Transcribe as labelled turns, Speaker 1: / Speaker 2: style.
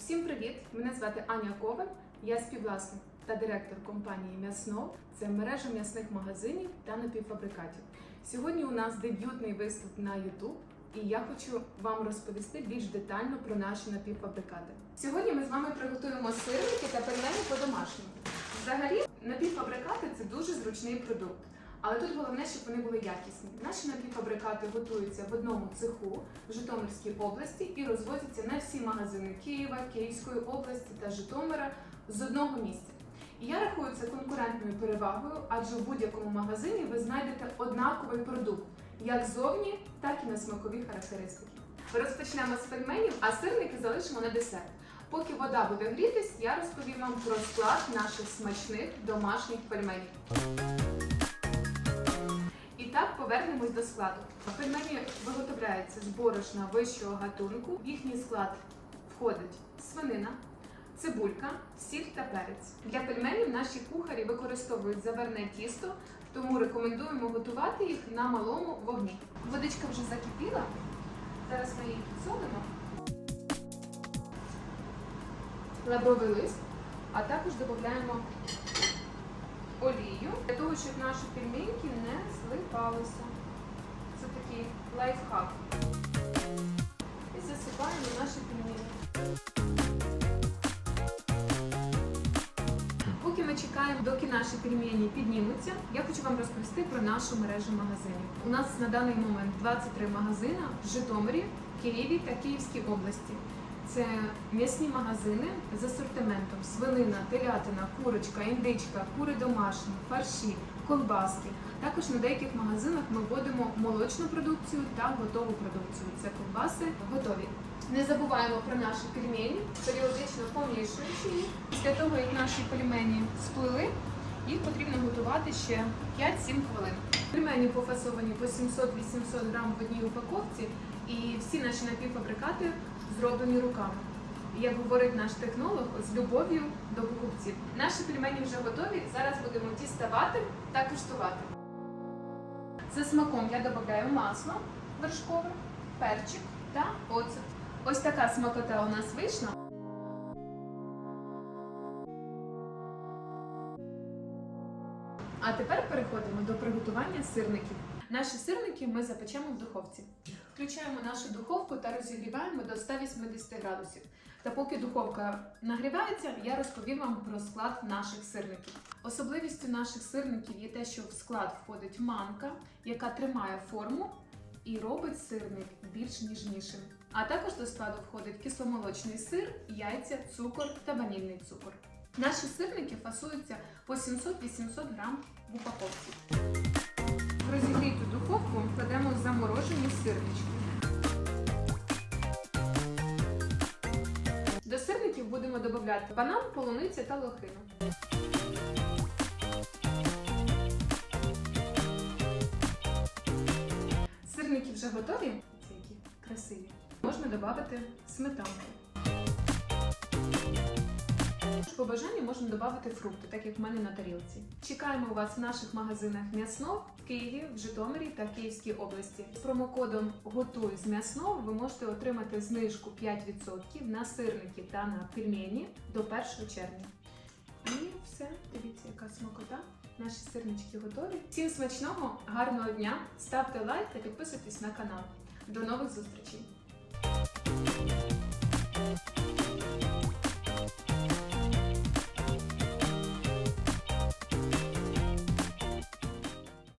Speaker 1: Всім привіт! Мене звати Аня Коваль. Я співвласник та директор компанії М'ясно. Це мережа м'ясних магазинів та напівфабрикатів. Сьогодні у нас дебютний виступ на YouTube, і я хочу вам розповісти більш детально про наші напівфабрикати. Сьогодні ми з вами приготуємо сирники та пельмені по-домашньому. Взагалі, напівфабрикати це дуже зручний продукт. Але тут головне, щоб вони були якісні. Наші напівфабрикати готуються в одному цеху в Житомирській області і розвозяться на всі магазини Києва, Київської області та Житомира з одного місця. І я рахую це конкурентною перевагою, адже в будь-якому магазині ви знайдете однаковий продукт, як зовні, так і на смакові характеристики. Розпочнемо з пельменів, а сирники залишимо на десерт. Поки вода буде грітись, я розповім вам про склад наших смачних домашніх пельменів. Так повернемось до складу. Пельмені виготовляються з борошна вищого гатунку. В їхній склад входить свинина, цибулька, сіль та перець. Для пельменів наші кухарі використовують заверне тісто, тому рекомендуємо готувати їх на малому вогні. Водичка вже закипіла. Зараз ми її підсолимо. Лавровий лист, а також додаємо олію для того, щоб наші пельменьки не злипалися. Це такий лайфхак. І засипаємо наші пельмені. Поки ми чекаємо, доки наші пельмені піднімуться, я хочу вам розповісти про нашу мережу магазинів. У нас на даний момент 23 магазини в Житомирі, Києві та Київській області. Це м'ясні магазини з асортиментом свинина, телятина, курочка, індичка, кури домашні, фарші, колбаски. Також на деяких магазинах ми вводимо молочну продукцію та готову продукцію. Це колбаси готові. Не забуваємо про наші пельмені, періодично помішуючи їх. Після того, як наші пельмені сплили, їх потрібно готувати ще 5-7 хвилин. Пельмені пофасовані по 700-800 грам в одній упаковці, і всі наші напівфабрикати зроблені руками. Як говорить наш технолог, з любов'ю до покупців. Наші пельмені вже готові. Зараз будемо діставати та куштувати. За смаком я додаю масло вершкове, перчик та оцет. Ось така смакота у нас вийшла. А тепер переходимо до приготування сирників. Наші сирники ми запечемо в духовці. Включаємо нашу духовку та розігріваємо до 180 градусів. Та поки духовка нагрівається, я розповім вам про склад наших сирників. Особливістю наших сирників є те, що в склад входить манка, яка тримає форму і робить сирник більш ніжнішим. А також до складу входить кисломолочний сир, яйця, цукор та ванільний цукор. Наші сирники фасуються по 700-800 грам в упаковці. В кладемо заморожені сирнички. До сирників будемо додати банан, полуниця та лохину. Сирники вже готові. Ці які красиві. Можна додати сметанку. По бажанню можна додати фрукти, так як в мене на тарілці. Чекаємо вас в наших магазинах м'ясно в Києві, в Житомирі та Київській області. З промокодом Готуй з м'ясно ви можете отримати знижку 5% на сирники та на пельмені до 1 червня. І все, дивіться, яка смакота. Наші сирнички готові. Всім смачного, гарного дня! Ставте лайк та підписуйтесь на канал. До нових зустрічей!